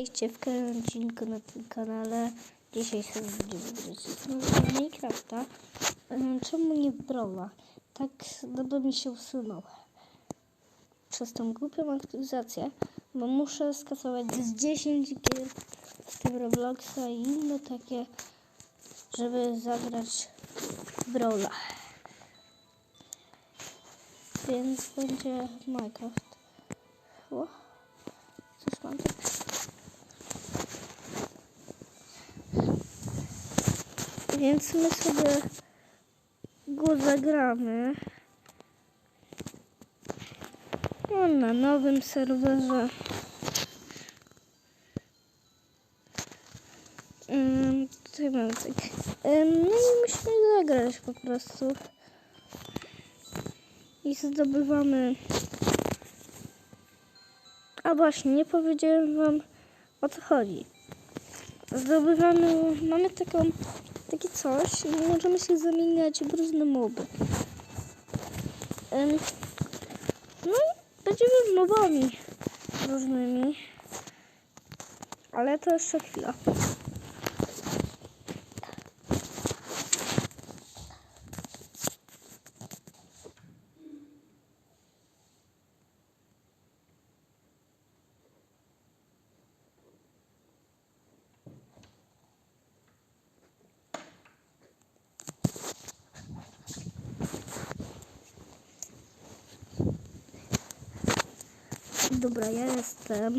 Witajcie w kolejnym odcinku na tym kanale. Dzisiaj sobie będziemy grać w Minecrafta. Czemu nie Brawl? Tak dobrze mi się usunął. Przez tą głupią aktualizację, bo muszę skasować z 10 gier z tym Robloxa i inne takie, żeby zagrać Brawla. Więc będzie Minecraft. O, coś mam. Więc my sobie go zagramy. No, na nowym serwerze. Ym, tutaj tak. No i musimy zagrać po prostu. I zdobywamy. A właśnie, nie powiedziałem wam o co chodzi. Zdobywamy, mamy taką, takie coś i możemy się zamieniać w różne moby. No i będziemy mobami różnymi. Ale to jeszcze chwila. Dobra, ja jestem.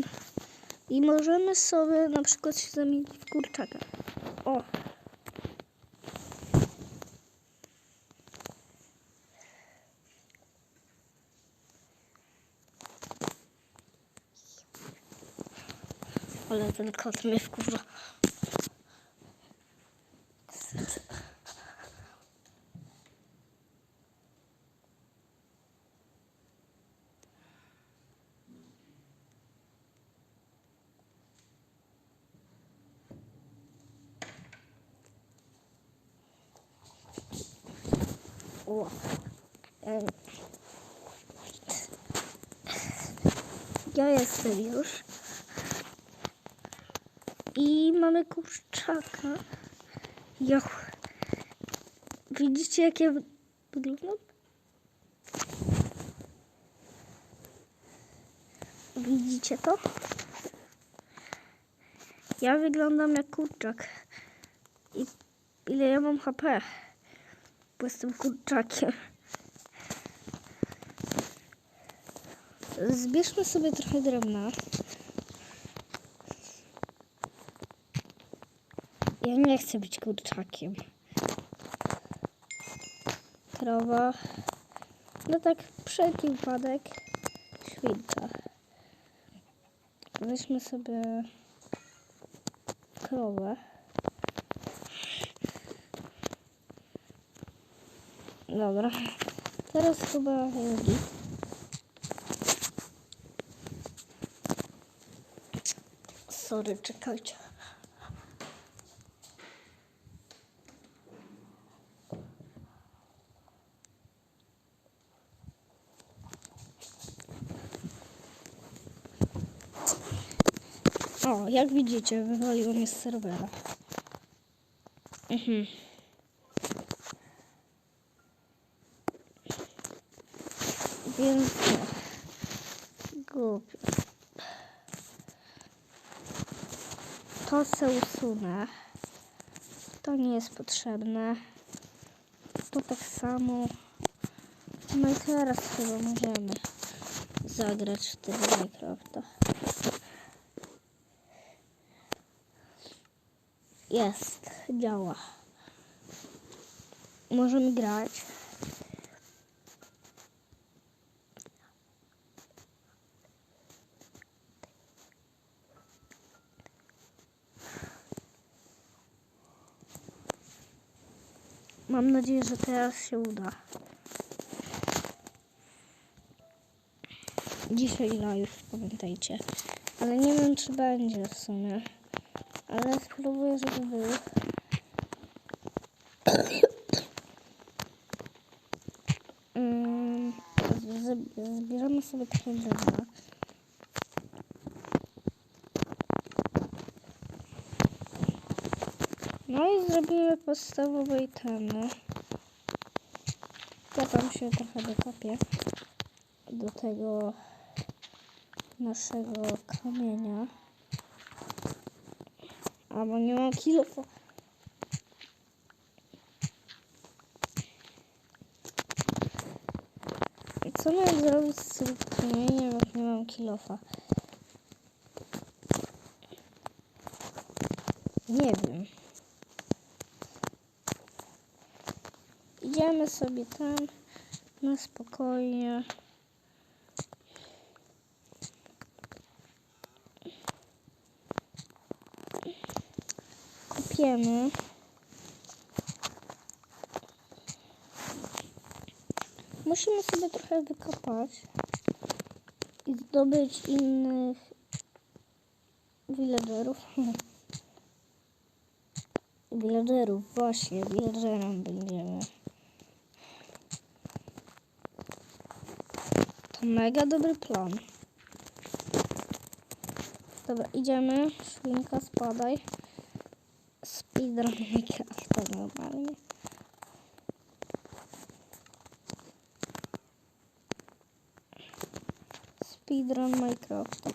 I możemy sobie na przykład się zamienić w kurczaka. O! Ale ten kot mnie wkurza. O. Em. Ja jestem już. I mamy kurczaka. Jo. Widzicie, jak ja wy- wyglądam? Widzicie to? Ja wyglądam jak kurczak. I ile ja mam HP? Bo jestem kurczakiem. Zbierzmy sobie trochę drewna. Ja nie chcę być kurczakiem. Krowa. No tak, wszelki wypadek. Świnka. Weźmy sobie krowę. Dobra. Teraz chyba Jogi. Sorry, czekajcie. O, jak widzicie, wywaliło mnie z serwera. Mhm. Więc nie. Głupio. To se usunę. To nie jest potrzebne. To tak samo. No i teraz chyba możemy zagrać tego Minecrafta. Jest, działa. Możemy grać. Mam nadzieję, że teraz się uda. Dzisiaj live, pamiętajcie. Ale nie wiem, czy będzie w sumie. Ale spróbuję, żeby był. Mm, z- Zbierzemy sobie trochę drewna. No i zrobimy podstawowe itemy. Ja tam się trochę dokopię do tego naszego kamienia. A bo nie mam kilofa. Co mam zrobić z tym kamieniem, jak nie mam kilofa? Nie wiem. Idziemy sobie tam na spokojnie. Kopiemy. Musimy sobie trochę wykopać i zdobyć innych villagerów. Villagerów, właśnie, villagerem będziemy. Mega dobry plan. Dobra, idziemy. Świnka, spadaj. Speedrun Minecrafta normalnie. Speedrun Minecrafta.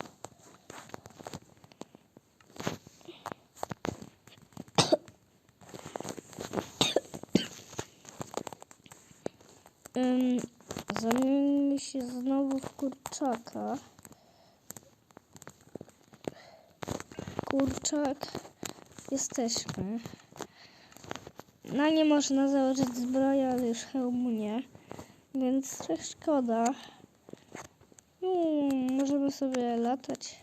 Ym, Się znowu w kurczaka. Kurczak. Jesteśmy. Na nie można założyć zbroję, ale już hełmu nie. Więc szkoda. Hmm, możemy sobie latać.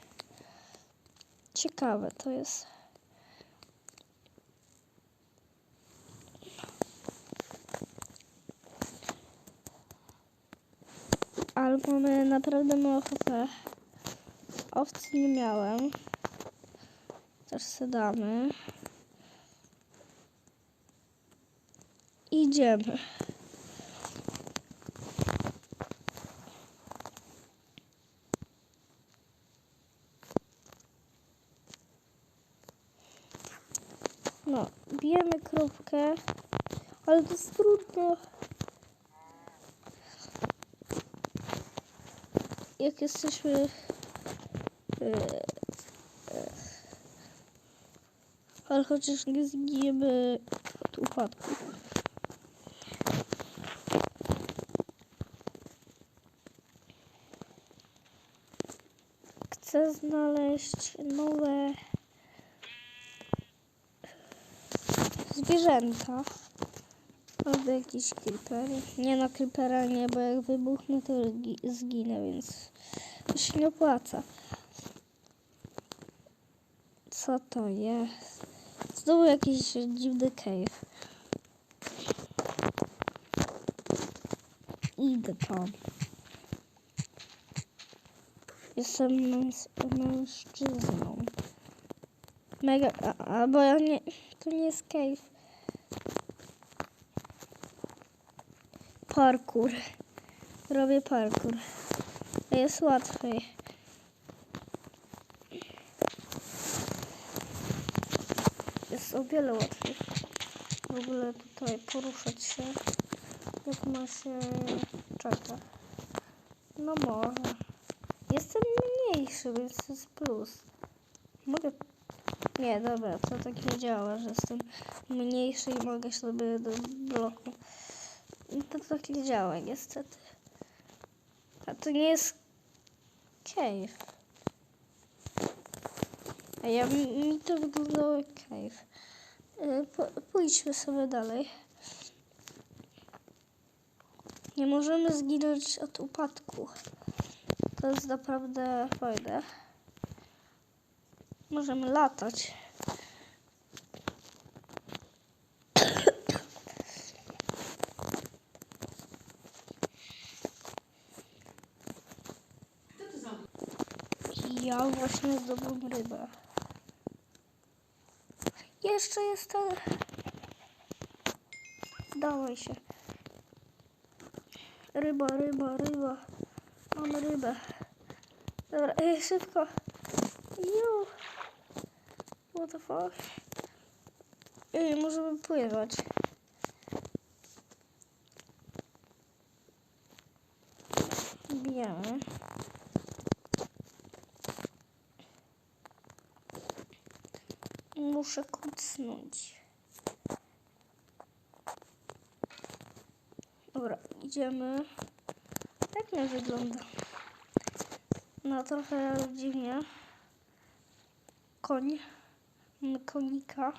Ciekawe to jest. Mamy naprawdę mało HP. Owcy nie miałem. Też se damy. Idziemy. No, bijemy kropkę, ale to jest trudno. Jak jesteśmy... e, e, Ale chociaż nie zginiemy od upadku. Chcę znaleźć nowe zwierzęta. Albo jakiś creeper. Nie na creepera nie, bo jak wybuchnę to zgi- zginę, więc się nie opłaca. Co to jest? Znowu jakiś dziwny cave. Idę tam. Jestem męs- mężczyzną. Mega, a, a bo ja nie, to nie jest cave. Parkour. Robię parkour. Jest łatwiej. Jest o wiele łatwiej. W ogóle tutaj poruszać się, jak ma się czata. No może. Jestem mniejszy, więc to jest plus. Mogę... Nie, dobra, to tak nie działa, że jestem mniejszy i mogę sobie do bloku. To tak nie działa, niestety. A to nie jest cave. A ja mi to wyglądało jak cave. Po, pójdźmy sobie dalej. Nie możemy zginąć od upadku. To jest naprawdę fajne. Możemy latać. Ja właśnie zdobyłem rybę. Jeszcze jest ten. Dawaj się. Ryba, ryba, ryba. Mam rybę. Dobra, ej, szybko. Ju. What the fuck? Ej, możemy pływać. Muszę kucnąć. Dobra, idziemy. Jak nie wygląda? No trochę dziwnie. Koń. Konika.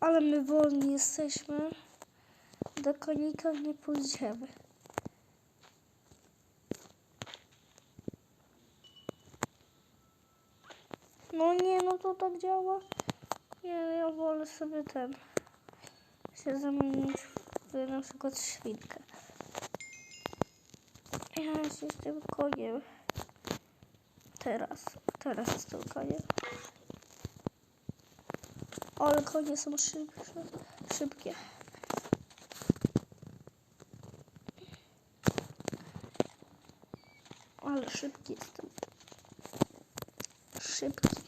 Ale my wolni jesteśmy. Do konika nie pójdziemy. No nie, no to tak działa. Nie, ja wolę sobie ten się zamienić w na przykład świnkę. Ja się z tym koniem. Teraz, teraz z tym koniem. Ale konie są szybkie. szybkie. Ale szybki jestem. Szybki.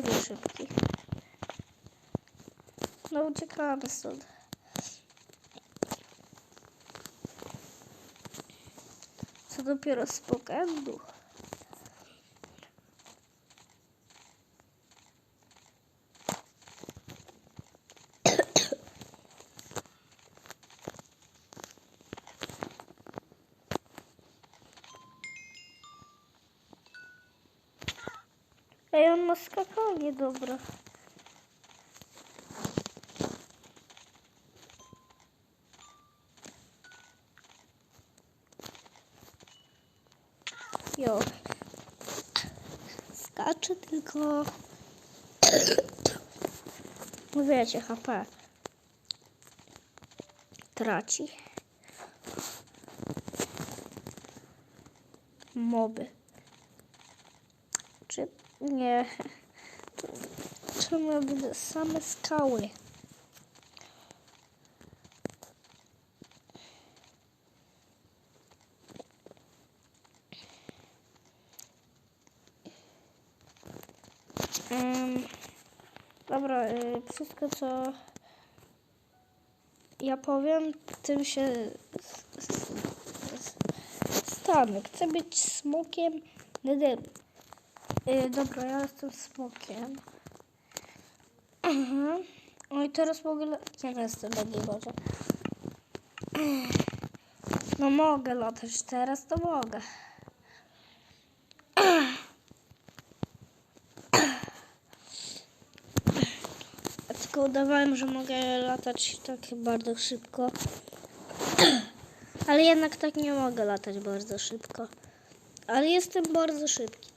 Mega szybki. No uciekamy stąd. Co dopiero z pokendu. Ej, on ma skakanie, dobra. Jo. Skacze tylko... Wiecie, HP. Traci. Moby. Czy nie? Czemu będę same skały? Em, dobra, y, wszystko co ja powiem, tym się stanę. Chcę być smokiem Nederu. Y, dobra, ja jestem smokiem. Aha. No i teraz mogę... la- Nie, no jestem na niej może. No mogę latać, teraz to mogę. Ja tylko udawałem, że mogę latać tak bardzo szybko. Ale jednak tak nie mogę latać bardzo szybko. Ale jestem bardzo szybki.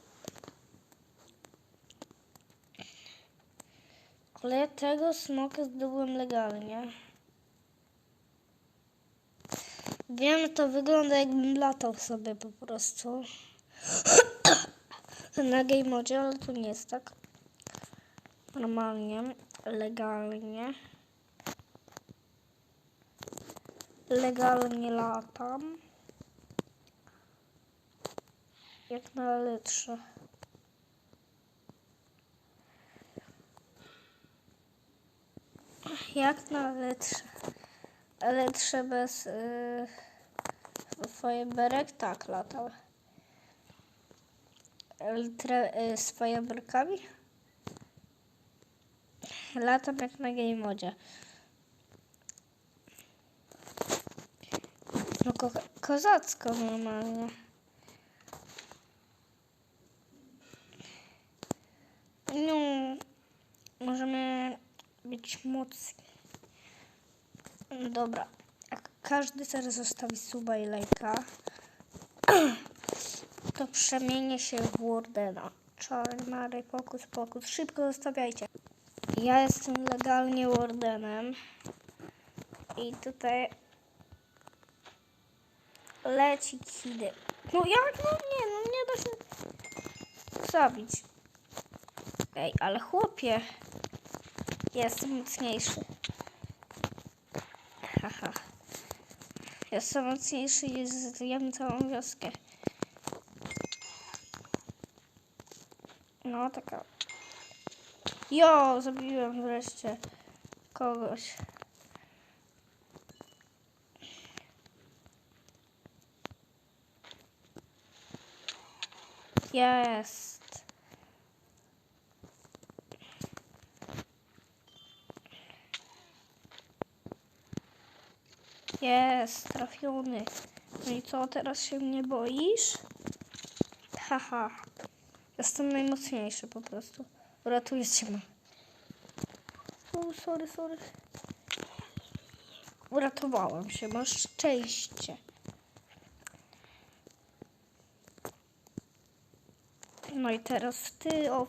Ale tego smoka zdobyłem legalnie. Wiem, to wygląda jakbym latał sobie po prostu. Na game modzie, ale to nie jest tak. Normalnie, legalnie. Legalnie latam. Jak na litrze. Jak na litrze. Litrze bez yy, fajerwerek? Tak, latał. Litre yy, z fajerwerkami? Latam jak na game modzie. No ko kozacko normalnie. No, możemy być mocni. Dobra, każdy teraz zostawi suba i lajka, to przemienię się w Wardena. Czary, mary, pokus, pokus. Szybko zostawiajcie. Ja jestem legalnie Wardenem. I tutaj leci kidy. No jak? No nie, no nie da się zabić. Ej, ale chłopie. Jestem mocniejszy. Haha. Jestem mocniejszy i zjem całą wioskę. No, taka. Jo, zabiłem wreszcie kogoś. Jest. Jest, trafiony. No i co, teraz się mnie boisz? Haha. Jestem najmocniejszy po prostu. Uratujecie mnie. O, sorry, sorry. Uratowałem się, masz szczęście. No i teraz ty, o